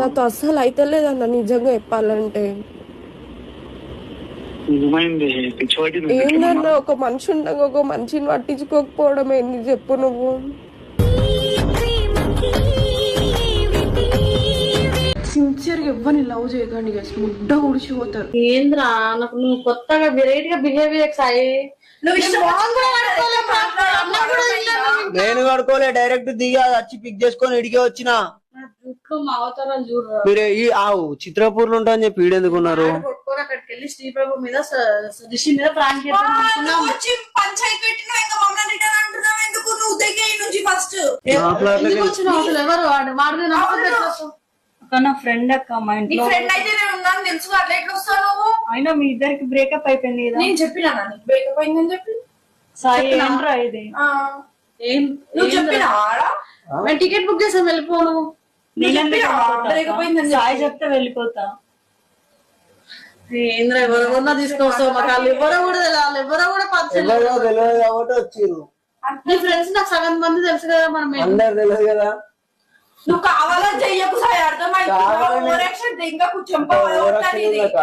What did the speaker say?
నాతో అస్సలు అయితే లేదన్న నిజంగా చెప్పాలంటే. ఏందన్నా ఒక మనిషి ఉండగా ఒక మనిషిని పట్టించుకోకపోవడం ఏంది చెప్పు నువ్వు. సిన్సియర్గా ఎవ్వరిని లవ్ చేయకండి guys. ముడ్డ ఉడిచిపోతారు ఏంద్రా నాకు నువ్వు కొత్తగా వెరైటీ గా బిహేవియర్ సాయి. నేను కడుకోలే డైరెక్ట్ దిగా వచ్చి పిక్ చేసుకొని ఇడికే వచ్చిన. జుట్లు మా అవతారాలు చూడరా మీరు ఈ ఆవు చిత్రపూర్లు ఉంటా అని చెప్పి కొట్టుకొని అక్కడికి వెళ్ళి శ్రీప్రభు మీద స- రిషి మీద ప్రాంక్ చేద్దాం అనుకున్నాం. వచ్చి పంచాయతీ పెట్టినావు ఇంకా మమ్మల్ని రిటర్న్ అంటున్నావు? ఎందుకు? నువ్వు దగ్గర నుంచి ఫస్ట్ ఎందుకు అసలు? ఎవరు వాడు? అక్క నా ఫ్రెండ్ అక్క మా నీ ఇంట్లో ఫ్రెండ్ అయితే నేను ఉన్నాను తెలుసు అట్లా ఎట్లా వస్తావు నువ్వు? అయినా మీ ఇద్దరికి బ్రేకప్ అయిపోయింది కదా. నేను చెప్పినా నీకు బ్రేకప్ అయిందని చెప్పి. సాయి ఏంట్రా ఇది? ఆ, ఏం నువ్వు చెప్పినా మేము టికెట్ బుక్ చేసాం వెళ్ళిపోను సాయి చెప్తే వెళ్ళిపోతా. ఏంద్ర ఎవరెవరన్నా తీసుకొస్తావు? మాకు వాళ్ళు ఎవరో కూడా తెలియాలి ఎవరో కూడా పరిచయం. ఎవరో తెలియదు కాబట్టి వచ్చిర్రు. నీ ఫ్రెండ్స్ నాకు సగం మంది తెలుసు కదా మనం అందరు తెలియదు కదా. నువ్వు కావాలని చెయ్యకు సాయి అర్థమైంది? ఇంకా వచ్చిందక్క?